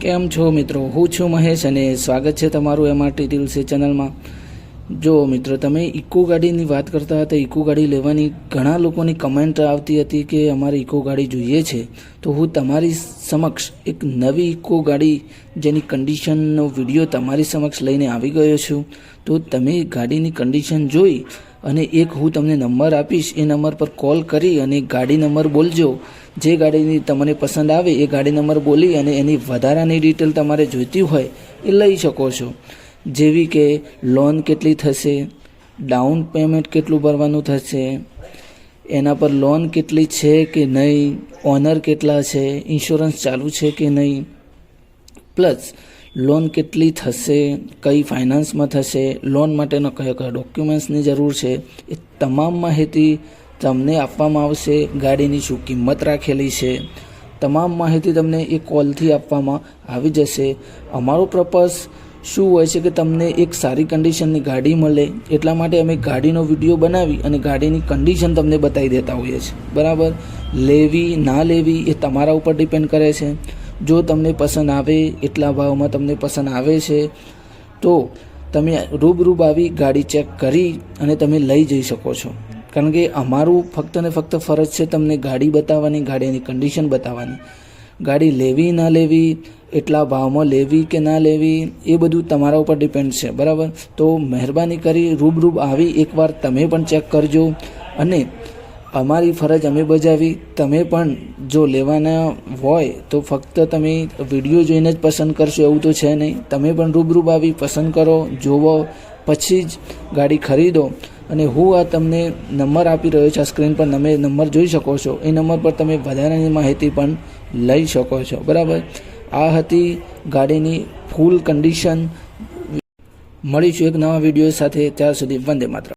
કેમ છો મિત્રો? હું છું મહેશ અને સ્વાગત છે તમારું એમઆરટી ટીલ્સે ચેનલમાં. જો મિત્રો, તમે ઇકો ગાડીની વાત કરતા હતા, ઇકો ગાડી લેવાની ઘણા લોકોની કમેન્ટ આવતી હતી કે અમારે ઇકો ગાડી જોઈએ છે. તો હું તમારી સમક્ષ એક નવી ઇકો ગાડી જેની કન્ડિશનનો વીડિયો તમારી સમક્ષ લઈને આવી ગયો છું. તો તમે ગાડીની કન્ડિશન જોઈ અને એક હું તમને નંબર આપીશ. એ નંબર પર કોલ કરી અને ગાડી નંબર બોલજો. જે ગાડીની તમને પસંદ આવે એ ગાડી નંબર બોલી અને એની વધારાની ડિટેલ તમારે જોઈતી હોય એ લઈ શકો છો. જેવી કે લોન કેટલી થશે ડાઉન પેમેન્ટ કેટલું ભરવાનું થશે, એના પર લોન કેટલી છે કે નહીં ઓનર કેટલા છે ઇન્સ્યોરન્સ ચાલુ છે કે નહીં પ્લસ લોન કેટલી થશે, કઈ ફાઇનાન્સમાં થશે લોન માટેના કયા કયા ડોક્યુમેન્ટ્સની જરૂર છે, એ તમામ માહિતી તમને આપવામાં આવશે, ગાડીની શું કિંમત રાખેલી છે, તમામ માહિતી તમને એ કોલથી આપવામાં આવી જશે. અમારો પર્પઝ શું હોય છે કે તમને એક સારી કન્ડિશનની ગાડી મળે, એટલા માટે અમે ગાડીનો વીડિયો બનાવી અને ગાડીની કન્ડિશન તમને બતાવી દેતા હોઈએ છીએ. બરાબર? લેવી, ના લેવી એ તમારા ઉપર ડિપેન્ડ કરે છે. જો તમને પસંદ આવે, એટલા ભાવમાં તમને પસંદ આવે છે, તો તમે રૂબરૂબ આવી ગાડી ચેક કરી અને તમે લઈ જઈ શકો છો. કારણ કે અમારું ફક્ત ને ફક્ત ફરજ છે તમને ગાડી બતાવવાની, ગાડીની કન્ડિશન બતાવવાની. ગાડી લેવી, ના લેવી એટલા ભાવમાં લેવી કે ના લેવી, એ બધું તમારા ઉપર ડિપેન્ડ છે, બરાબર? તો મહેરબાની કરી રૂબરૂબ આવી એકવાર તમે પણ ચેક કરજો. અને અમારી ફરજ અમે બજાવી, તમે પણ જો લેવાના હોય તો ફક્ત તમે વીડિયો જોઈને જ પસંદ કરશો, એવું તો છે નહીં. તમે પણ રૂબરૂબ આવી પસંદ કરો, જોવો, પછી જ ગાડી ખરીદો. અને હું આ તમને નંબર આપી રહ્યો છું, આ સ્ક્રીન પર તમે નંબર જોઈ શકો છો. એ નંબર પર તમે વધારાની માહિતી પણ લઈ શકો છો, બરાબર? આ હતી ગાડીની ફૂલ કન્ડિશન મળીશું એક નવા વીડિયો સાથે ત્યાર સુધી વંદે માત્ર